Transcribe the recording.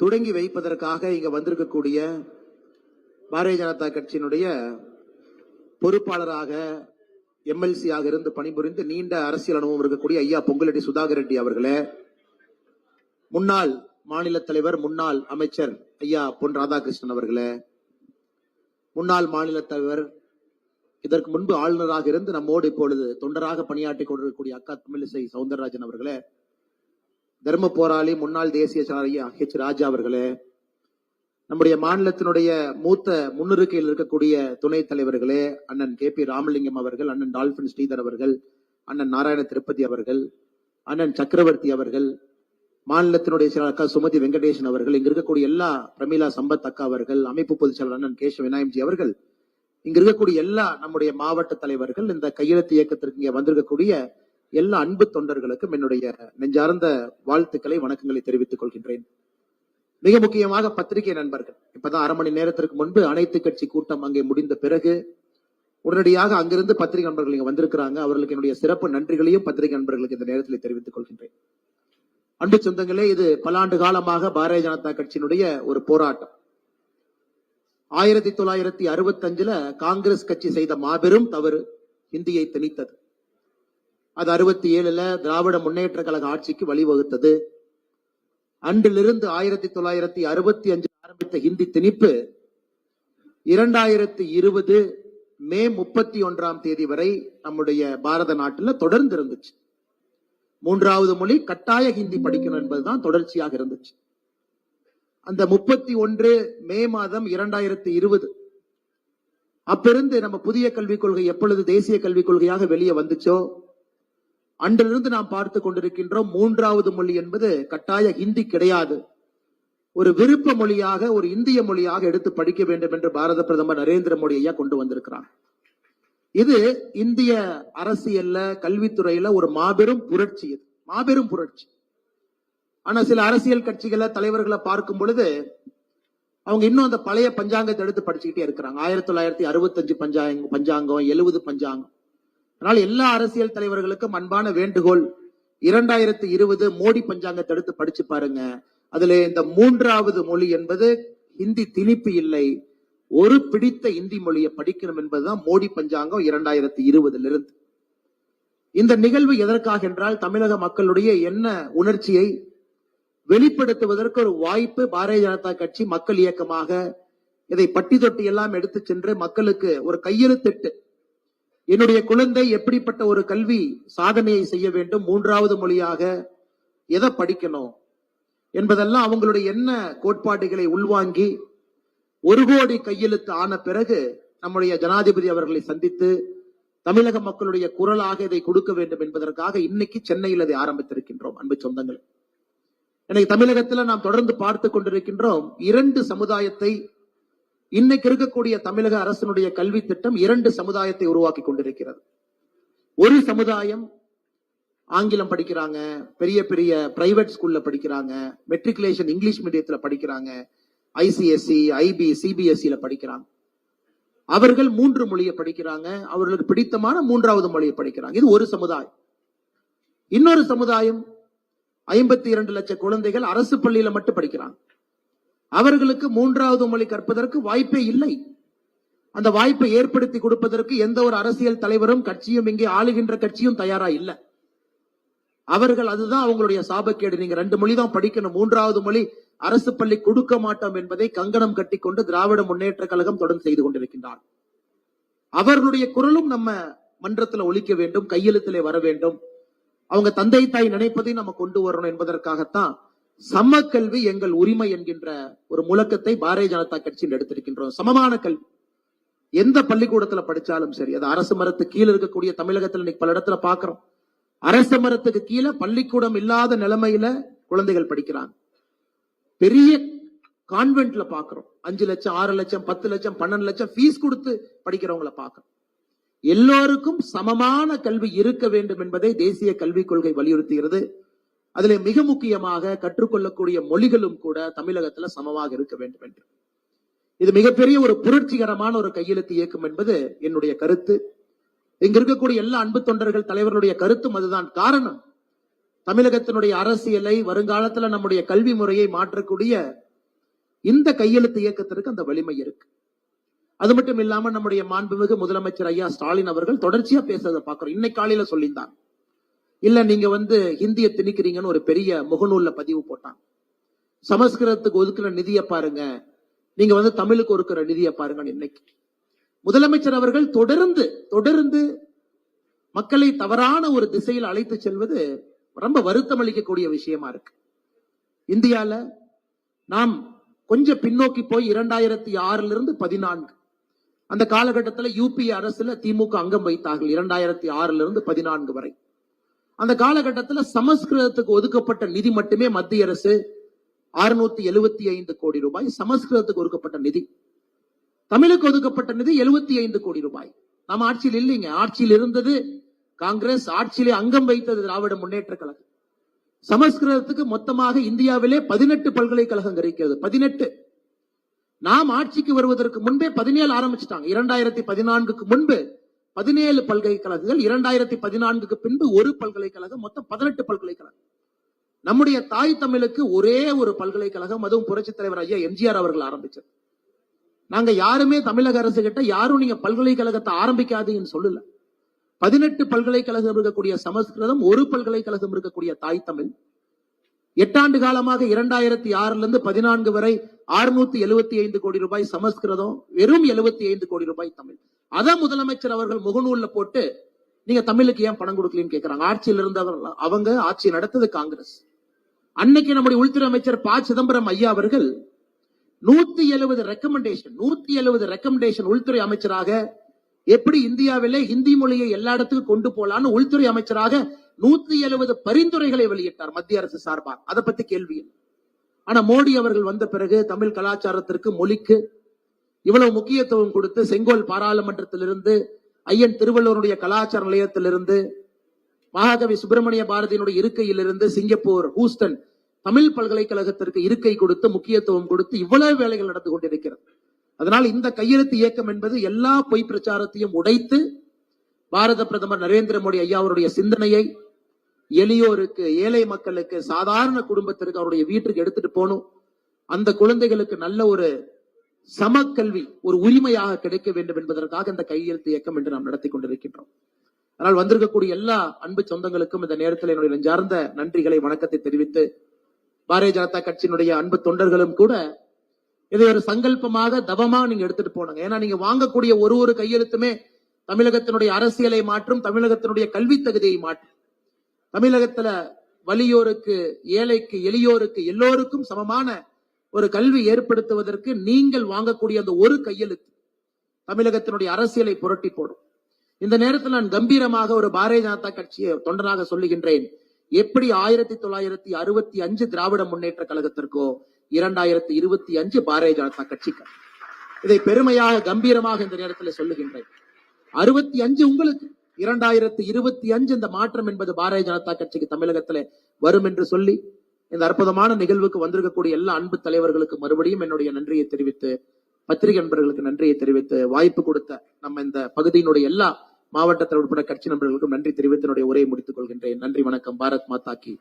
தொடங்கி வைப்பதற்காக இங்க வந்திருக்கக்கூடிய பாரதிய ஜனதா கட்சியினுடைய பொறுப்பாளராக எம்எல்சியாக இருந்து பணிபுரிந்து நீண்ட அரசியல் அனுபவம் இருக்கக்கூடிய ஐயா பொங்கலடி சுதாகர் ரெட்டி அவர்களே முன்னாள் மாநில தலைவர் முன்னாள் அமைச்சர் ஐயா பொன் ராதாகிருஷ்ணன் அவர்களே முன்னாள் மாநில தலைவர் இதற்கு முன்பு ஆளுநராக இருந்து நம்மோடு இப்பொழுது தொண்டராக பணியாற்றிக் கொண்டிருக்கக்கூடிய அக்கா தமிழிசை சவுந்தரராஜன் அவர்களே தர்ம போராளி முன்னாள் தேசிய செயலாளர் ஹெச் ராஜா அவர்களே நம்முடைய மாநிலத்தினுடைய மூத்த முன்னிருக்கையில் இருக்கக்கூடிய துணைத் தலைவர்களே அண்ணன் கே பி ராமலிங்கம் அவர்கள் அண்ணன் டால்பின் ஸ்ரீதர் அவர்கள் அண்ணன் நாராயண திருப்பதி அவர்கள் அண்ணன் சக்கரவர்த்தி அவர்கள் மாநிலத்தினுடைய செயலாளர் அக்கா சுமதி வெங்கடேசன் அவர்கள் இங்க இருக்கக்கூடிய எல்லா பிரமிளா சம்பத் அக்கா அவர்கள் அமைப்பு பொதுச் செயலாளர் அண்ணன் கேஷ விநாயகம்ஜி அவர்கள் இங்க இருக்கக்கூடிய எல்லா நம்முடைய மாவட்ட தலைவர்கள் இந்த கையெழுத்து இயக்கத்திற்கு இங்க வந்திருக்கக்கூடிய எல்லா அன்பு தொண்டர்களுக்கும் என்னுடைய நெஞ்சார்ந்த வாழ்த்துக்களை வணக்கங்களை தெரிவித்துக் கொள்கின்றேன். மிக முக்கியமாக பத்திரிகை நண்பர்கள். இப்பதான் அரை மணி நேரத்திற்கு முன்பு அனைத்து கட்சி கூட்டம் அங்கே முடிந்த பிறகு உடனடியாக அங்கிருந்து பத்திரிகை நண்பர்கள் இங்க வந்திருக்கிறாங்க. அவர்களுக்கு என்னுடைய சிறப்பு நன்றிகளையும் பத்திரிகை நண்பர்களுக்கு இந்த நேரத்தில் தெரிவித்துக் கொள்கின்றேன். அன்பு சொந்தங்களே இது பல ஆண்டு காலமாக பாரதிய ஜனதா கட்சியினுடைய ஒரு போராட்டம். ஆயிரத்தி தொள்ளாயிரத்தி அறுபத்தி அஞ்சுல காங்கிரஸ் கட்சி செய்த மாபெரும் தவறு இந்தியை திணித்தது. அது அறுபத்தி ஏழுல திராவிட முன்னேற்ற கழக ஆட்சிக்கு வழிவகுத்தது. அன்றிலிருந்து ஆயிரத்தி தொள்ளாயிரத்தி அறுபத்தி அஞ்சு ஆரம்பித்த ஹிந்தி திணிப்பு இரண்டாயிரத்தி இருபது மே முப்பத்தி ஒன்றாம் தேதி வரை நம்முடைய பாரத நாட்டில் தொடர்ந்து இருந்துச்சு. மூன்றாவது மொழி கட்டாய ஹிந்தி படிக்கணும் என்பதுதான் தொடர்ச்சியாக இருந்துச்சு. அந்த முப்பத்தி ஒன்று மே மாதம் இரண்டாயிரத்தி இருபது அப்பிருந்து நம்ம புதிய கல்விக் கொள்கை எப்பொழுது தேசிய கல்விக் கொள்கையாக வெளியே வந்துச்சோ? அன்றிலிருந்து நாம் பார்த்து கொண்டிருக்கின்றோம் மூன்றாவது மொழி என்பது கட்டாய ஹிந்தி கிடையாது. ஒரு விருப்ப மொழியாக ஒரு இந்திய மொழியாக எடுத்து படிக்க வேண்டும் என்று பாரத பிரதமர் நரேந்திர மோடி ஐயா கொண்டு வந்திருக்கிறார். இது இந்திய அரசியல்ல கல்வித்துறையில ஒரு மாபெரும் புரட்சி இது. மாபெரும் புரட்சி. ஆனா சில அரசியல் கட்சிகளை தலைவர்களை பார்க்கும் பொழுது அவங்க இன்னும் அந்த பழைய பஞ்சாங்கத்தை எடுத்து படிச்சுக்கிட்டே இருக்கிறாங்க. ஆயிரத்தி தொள்ளாயிரத்தி அறுபத்தஞ்சு பஞ்சாங்க பஞ்சாங்கம் எழுபது பஞ்சாங்கம். அதனால் எல்லா அரசியல் தலைவர்களுக்கும் அன்பான வேண்டுகோள். இரண்டாயிரத்தி இருபது மோடி பஞ்சாங்கத்தை எடுத்து படிச்சு பாருங்க. அதுல இந்த மூன்றாவது மொழி என்பது ஹிந்தி திணிப்பு இல்லை. ஒரு பிடித்த இந்தி மொழியை படிக்கணும் என்பதுதான் மோடி பஞ்சாங்கம் இரண்டாயிரத்தி இருபதுல இருந்து இந்த நிகழ்வு எதற்காக என்றால் தமிழக மக்களுடைய என்ன உணர்ச்சியை வெளிப்படுத்துவதற்கு ஒரு வாய்ப்பு பாரதிய ஜனதா கட்சி மக்கள் இயக்கமாக இதை பட்டி தொட்டி எல்லாம் எடுத்து சென்று மக்களுக்கு ஒரு கையெழுத்திட்டு என்னுடைய குழந்தை எப்படிப்பட்ட ஒரு கல்வி சாதனையை செய்ய வேண்டும்? மூன்றாவது மொழியாக எதை படிக்கணும்? என்பதெல்லாம் அவங்களுடைய என்ன கோட்பாடுகளை உள்வாங்கி ஒரு கோடி கையெழுத்து ஆன பிறகு நம்முடைய ஜனாதிபதி அவர்களை சந்தித்து தமிழக மக்களுடைய குரலாக இதை கொடுக்க வேண்டும் என்பதற்காக இன்னைக்கு சென்னையில் இதை ஆரம்பித்திருக்கின்றோம் அன்பு சொந்தங்கள். எனக்கு தமிழகத்துல நாம் தொடர்ந்து பார்த்து கொண்டிருக்கின்றோம் இரண்டு சமுதாயத்தை இன்னைக்கு இருக்கக்கூடிய தமிழக அரசினுடைய கல்வி திட்டம் இரண்டு சமுதாயத்தை உருவாக்கி கொண்டிருக்கிறது. ஒரு சமுதாயம் ஆங்கிலம் படிக்கிறாங்க பெரிய பெரிய பிரைவேட் ஸ்கூல்ல படிக்கிறாங்க மெட்ரிகுலேஷன் இங்கிலீஷ் மீடியத்துல படிக்கிறாங்க ஐசிஎஸ்சி ஐபி சிபிஎஸ்சியில படிக்கிறாங்க. அவர்கள் மூன்று மொழியை படிக்கிறாங்க அவர்களுக்கு பிடித்தமான மூன்றாவது மொழியை படிக்கிறாங்க. இது ஒரு சமுதாயம். இன்னொரு சமுதாயம் ஐம்பத்தி இரண்டு லட்சம் குழந்தைகள் அரசு பள்ளியில மட்டும் படிக்கிறாங்க. அவர்களுக்கு மூன்றாவது மொழி கற்பதற்கு வாய்ப்பே இல்லை. அந்த வாய்ப்பை ஏற்படுத்தி கொடுப்பதற்கு எந்த ஒரு அரசியல் தலைவரும் கட்சியும் இங்கே ஆளுகின்ற கட்சியும் தயாரா இல்லை. அவர்கள் அதுதான் அவங்களுடைய சாபக்கேடு. நீங்க ரெண்டு மொழி தான் படிக்கணும். மூன்றாவது மொழி அரசு பள்ளி கொடுக்க மாட்டோம் என்பதை கங்கணம் கட்டிக்கொண்டு திராவிட முன்னேற்ற கழகம் தொடர்ந்து செய்து கொண்டிருக்கின்றார். அவர்களுடைய குரலும் நம்ம மன்றத்துல ஒழிக்க வேண்டும் கையெழுத்திலே வர வேண்டும். அவங்க தந்தை தாய் நினைப்பதை நம்ம கொண்டு வரணும் என்பதற்காகத்தான் சம கல்வி எங்கள் உரிமை என்கின்ற ஒரு முழக்கத்தை பாரதிய ஜனதா கட்சியில் எடுத்திருக்கின்றோம். சமமான கல்வி. எந்த பள்ளிக்கூடத்துல படிச்சாலும் சரி அது அரசு மரத்து கீழே இருக்கக்கூடிய தமிழகத்துல இன்னைக்கு பல இடத்துல பாக்குறோம். அரசு மரத்துக்கு கீழே பள்ளிக்கூடம் இல்லாத நிலைமையில குழந்தைகள் படிக்கிறாங்க. பெரிய கான்வென்ட்ல பாக்குறோம். அஞ்சு லட்சம் ஆறு லட்சம் பத்து லட்சம் பன்னெண்டு லட்சம் ஃபீஸ் கொடுத்து படிக்கிறவங்கள பாக்குறோம். எல்லோருக்கும் சமமான கல்வி இருக்க வேண்டும் என்பதை தேசிய கல்விக் கொள்கை வலியுறுத்துகிறது. அதுல மிக முக்கியமாக கற்றுக்கொள்ளக்கூடிய மொழிகளும் கூட தமிழகத்துல சமமாக இருக்க வேண்டும் என்று. இது மிகப்பெரிய ஒரு புரட்சிகரமான ஒரு கையெழுத்து இயக்கம் என்பது என்னுடைய கருத்து. இங்க இருக்கக்கூடிய எல்லா அன்பு தொண்டர்கள் தலைவர்களுடைய கருத்தும் அதுதான். காரணம் தமிழகத்தினுடைய அரசியலை வருங்காலத்துல நம்முடைய கல்வி முறையை மாற்றக்கூடிய இந்த கையெழுத்து இயக்கத்திற்கு அந்த வலிமை இருக்கு. அது மட்டும் இல்லாம நம்முடைய மாண்புமிகு முதலமைச்சர் ஐயா ஸ்டாலின் அவர்கள் தொடர்ச்சியா பேசுறதை பாக்குறோம் இன்னைக்கு காலையில சொல்லியிருந்தாங்க இல்ல நீங்க வந்து ஹிந்தியை திணிக்கிறீங்கன்னு ஒரு பெரிய முகநூல்ல பதிவு போட்டாங்க சமஸ்கிருதத்துக்கு ஒதுக்குற நிதியை பாருங்க. நீங்க வந்து தமிழுக்கு ஒதுக்குற நிதியை பாருங்க இன்னைக்கு. முதலமைச்சர் அவர்கள் தொடர்ந்து தொடர்ந்து மக்களை தவறான ஒரு திசையில் அழைத்து செல்வது ரொம்ப வருத்தம் அளிக்கக்கூடிய விஷயமா இருக்கு. இந்தியால நாம் கொஞ்சம் பின்னோக்கி போய் இரண்டாயிரத்தி ஆறுல இருந்து பதினான்கு. அந்த காலகட்டத்துல யூபி அரசுல திமுக அங்கம் வைத்தார்கள் இரண்டாயிரத்தி ஆறுல இருந்து பதினான்கு வரை. அந்த காலகட்டத்துல சமஸ்கிருதத்துக்கு ஒதுக்கப்பட்ட நிதி மட்டுமே மத்திய அரசு அறுநூத்தி எழுபத்தி ஐந்து கோடி ரூபாய் சமஸ்கிருதத்துக்கு ஒதுக்கப்பட்ட நிதி. தமிழுக்கு ஒதுக்கப்பட்ட நிதி எழுபத்தி ஐந்து கோடி ரூபாய். நம்ம ஆட்சியில் இல்லைங்க. ஆட்சியில் இருந்தது காங்கிரஸ் ஆட்சியிலே அங்கம் வைத்தது திராவிட முன்னேற்ற கழகம். சமஸ்கிருதத்துக்கு மொத்தமாக இந்தியாவிலே பதினெட்டு பல்கலைக்கழகம் இருக்கிறது. பதினெட்டு. நாம் ஆட்சிக்கு வருவதற்கு முன்பே பதினேழு ஆரம்பிச்சிட்டாங்க. இரண்டாயிரத்தி பதினான்குக்கு முன்பு பதினேழு பல்கலைக்கழகங்கள் இரண்டாயிரத்தி பதினான்குக்கு பின்பு ஒரு பல்கலைக்கழகம் மொத்தம் பதினெட்டு பல்கலைக்கழகம். நம்முடைய தாய் தமிழுக்கு ஒரே ஒரு பல்கலைக்கழகம் அதுவும் புரட்சி தலைவர் ஐயா எம்ஜிஆர் அவர்கள் ஆரம்பிச்சது. நாங்க யாருமே தமிழக அரசு கிட்ட யாரும் நீங்க பல்கலைக்கழகத்தை ஆரம்பிக்காதீங்கன்னு சொல்லல. பதினெட்டு பல்கலைக்கழகம் இருக்கக்கூடிய சமஸ்கிருதம் ஒரு பல்கலைக்கழகம் இருக்கக்கூடிய தாய் தமிழ். எட்டாண்டு காலமாக இரண்டாயிரத்தி ஆறுல இருந்து பதினான்கு வரை அறுநூத்தி எழுபத்தி ஐந்து கோடி ரூபாய் சமஸ்கிருதம் வெறும் எழுபத்தி ஐந்து கோடி ரூபாய் தமிழ். அத முதலமைச்சர் அவர்கள் முகநூல்ல போட்டு நீங்க தமிழுக்கு ஏன் பணம் கொடுக்கலன்னு கேட்கிறாங்க ஆட்சியில் இருந்தவர்கள் அவங்க ஆட்சி நடத்தது காங்கிரஸ். அன்னைக்கு நம்முடைய உள்துறை அமைச்சர் ப. சிதம்பரம் ஐயா அவர்கள் நூத்தி எழுபது ரெக்கமெண்டேஷன் நூத்தி எழுபது ரெக்கமெண்டேஷன் உள்துறை அமைச்சராக எப்படி இந்தியாவிலே ஹிந்தி மொழியை எல்லா இடத்துக்கும் கொண்டு போலான்னு உள்துறை அமைச்சராக நூத்தி எழுபது பரிந்துரைகளை வெளியிட்டார் மத்திய அரசு சார்பாக. அதை பத்தி கேள்வி. ஆனா மோடி அவர்கள் வந்த பிறகு தமிழ் கலாச்சாரத்திற்கு மொழிக்கு இவ்வளவு முக்கியத்துவம் கொடுத்து செங்கோல் பாராளுமன்றத்திலிருந்து ஐயன் திருவள்ளுவருடைய கலாச்சார நிலையத்திலிருந்து மகாகவி சுப்பிரமணிய பாரதியினுடைய இருக்கையிலிருந்து சிங்கப்பூர் ஹூஸ்டன் தமிழ் பல்கலைக்கழகத்திற்கு இருக்கை கொடுத்து முக்கியத்துவம் கொடுத்து இவ்வளவு வேலைகள் நடந்து கொண்டிருக்கிறது. அதனால் இந்த கையெழுத்து இயக்கம் என்பது எல்லா பொய் பிரச்சாரத்தையும் உடைத்து பாரத பிரதமர் நரேந்திர மோடி ஐயா அவருடைய சிந்தனையை எளியோருக்கு ஏழை மக்களுக்கு சாதாரண குடும்பத்திற்கு அவருடைய வீட்டுக்கு எடுத்துட்டு போகணும். அந்த குழந்தைகளுக்கு நல்ல ஒரு சமக்கல்வி ஒரு உரிமையாக கிடைக்க வேண்டும் என்பதற்காக இந்த கையெழுத்து இயக்கம் என்று நாம் நடத்தி கொண்டிருக்கின்றோம். ஆனால் வந்திருக்கக்கூடிய எல்லா அன்பு சொந்தங்களுக்கும் இந்த நேரத்தில் என்னுடைய நெஞ்சார்ந்த நன்றிகளை வணக்கத்தை தெரிவித்து பாரதிய ஜனதா கட்சியினுடைய அன்பு தொண்டர்களும் கூட இதை ஒரு சங்கல்பமாக தவமா நீங்க எடுத்துட்டு போனாங்க. ஏன்னா நீங்க வாங்கக்கூடிய ஒரு ஒரு கையெழுத்துமே தமிழகத்தினுடைய அரசியலை மாற்றும் தமிழகத்தினுடைய கல்வி தகுதியை மாற்றும். தமிழகத்துல வலியோருக்கு ஏழைக்கு எளியோருக்கு எல்லோருக்கும் சமமான ஒரு கல்வி ஏற்படுத்துவதற்கு நீங்கள் வாங்கக்கூடிய அந்த ஒரு கையெழுத்து தமிழகத்தினுடைய அரசியலை புரட்டி போடும். இந்த நேரத்தில் நான் கம்பீரமாக ஒரு பாரதிய ஜனதா கட்சியை தொண்டனாக சொல்லுகின்றேன். எப்படி ஆயிரத்தி தொள்ளாயிரத்தி அறுபத்தி அஞ்சு திராவிட முன்னேற்ற கழகத்திற்கோ இரண்டாயிரத்தி இருபத்தி அஞ்சு பாரதிய ஜனதா கட்சிக்கு. இதை பெருமையாக கம்பீரமாக இந்த நேரத்தில் சொல்லுகின்றேன். அறுபத்தி அஞ்சு உங்களுக்கு இரண்டாயிரத்தி இருபத்தி அஞ்சு இந்த மாற்றம் என்பது பாரதிய ஜனதா கட்சிக்கு தமிழகத்திலே வரும் என்று சொல்லி இந்த அற்புதமான நிகழ்வுக்கு வந்திருக்கக்கூடிய எல்லா அன்பு தலைவர்களுக்கு மறுபடியும் என்னுடைய நன்றியை தெரிவித்து பத்திரிகை நண்பர்களுக்கு நன்றியை தெரிவித்து வாய்ப்பு கொடுத்த நம்ம இந்த பகுதியினுடைய எல்லா மாவட்டத்தில் உட்பட கட்சி நண்பர்களுக்கும் நன்றி தெரிவித்து என்னுடைய உரையை முடித்துக் கொள்கின்றேன். நன்றி வணக்கம். பாரத் மாதா கி